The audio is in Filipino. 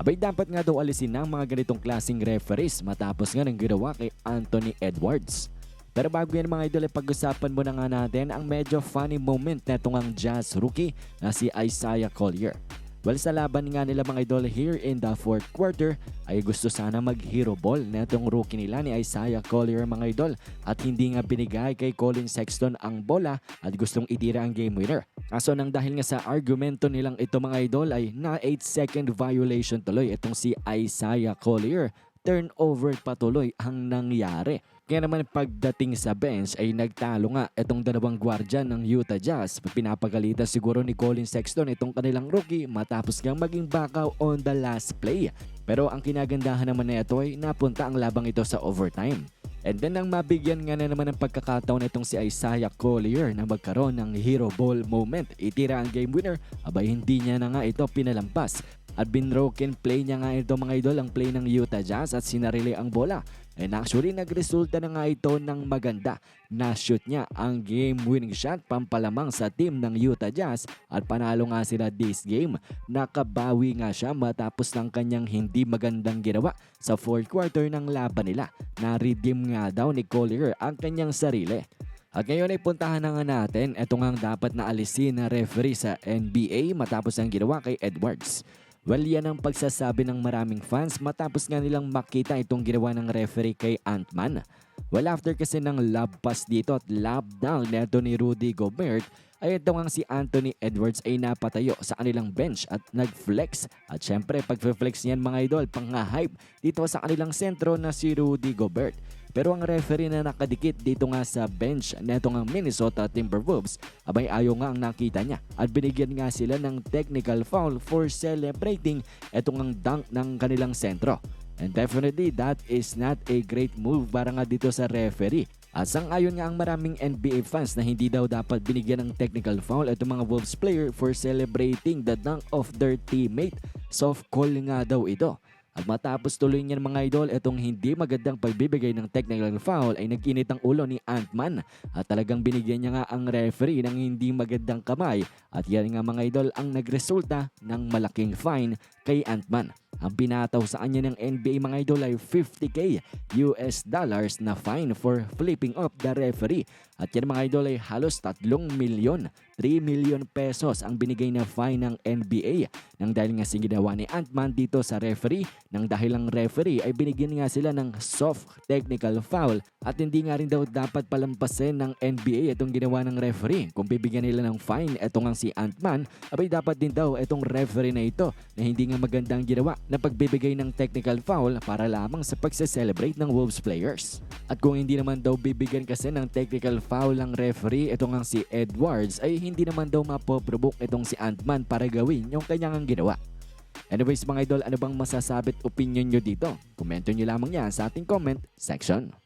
Abay dapat nga daw alisin ng mga ganitong klaseng referees matapos nga ng ginawa kay Anthony Edwards. Pero bago yan mga idol, pag-usapan muna nga natin ang medyo funny moment na itong ang Jazz rookie na si Isaiah Collier. Well, sa laban nga nila mga idol here in the fourth quarter ay gusto sana mag-hero ball na itong rookie nila ni Isaiah Collier mga idol at hindi nga binigay kay Colin Sexton ang bola at gustong itira ang game winner. Kaso nang dahil nga sa argumento nilang ito mga idol ay na 8 second violation tuloy itong si Isaiah Collier turnover patuloy ang nangyari. Kaya naman pagdating sa bench ay nagtalo nga itong dalawang gwardya ng Utah Jazz. Pinapagalitan siguro ni Colin Sexton itong kanilang rookie matapos nga maging backup on the last play. Pero ang kinagandahan naman na ito ay napunta ang labang ito sa overtime. And then nang mabigyan nga na naman ng pagkakataon itong si Isaiah Collier na magkaroon ng hero ball moment. Itira ang game winner, abay hindi niya na nga ito pinalampas. At binroken play niya nga ito mga idol ang play ng Utah Jazz at sinarili ang bola. And actually nagresulta na nga ito ng maganda. Na-shoot niya ang game winning shot pampalamang sa team ng Utah Jazz at panalo nga sila this game. Nakabawi nga siya matapos ng kanyang hindi magandang ginawa sa fourth quarter ng laban nila. Na-redeem nga daw ni Collier ang kanyang sarili. At ngayon ay puntahan na nga natin itong ang dapat na alisin na referee sa NBA matapos ang ginawa kay Edwards. Well, yan ang pagsasabi ng maraming fans matapos nga nilang makita itong ginawa ng referee kay Ant-Man. Well, after kasi ng love pass dito at love down neto ni Rudy Gobert, ay ito nga si Anthony Edwards ay napatayo sa kanilang bench at nag-flex. At syempre, pag-flex niyan mga idol, pang-hype dito sa kanilang sentro na si Rudy Gobert. Pero ang referee na nakadikit dito nga sa bench neto ng Minnesota Timberwolves, abay ayaw nga ang nakita niya at binigyan nga sila ng technical foul for celebrating etong ang dunk ng kanilang sentro. And definitely that is not a great move para nga dito sa referee. At sang-ayon nga ang maraming NBA fans na hindi daw dapat binigyan ng technical foul itong mga Wolves player for celebrating the dunk of their teammate. Soft call nga daw ito. At matapos tuloy niyan mga idol, itong hindi magandang pagbibigay ng technical foul ay nag-init ang ulo ni Ant-Man at talagang binigyan niya nga ang referee ng hindi magandang kamay at yan nga mga idol ang nagresulta ng malaking fine kay Ant-Man. Ang pinataw sa kanya ng NBA mga idol ay 50k US dollars na fine for flipping up the referee. At yan mga idol ay halos 3 milyon, 3 milyon pesos ang binigay na fine ng NBA nang dahil nga sa ginawa ni Ant-Man dito sa referee nang dahil ang referee ay binigyan nga sila ng soft technical foul at hindi nga rin daw dapat palampasin ng NBA itong ginawa ng referee. Kung bibigyan nila ng fine etong ang si Ant-Man, abay dapat din daw itong referee na ito na hindi nga magandang ginawa na pagbibigay ng technical foul para lamang sa pagse-celebrate ng Wolves players. At kung hindi naman daw bibigyan kasi ng technical foul ng referee itong ang si Edwards ay hindi naman daw mapoprovoke itong si Ant-Man para gawin yung kanyang ginawa. Anyways mga idol, ano bang masasabit opinion nyo dito? Komento nyo lamang yan sa ating comment section.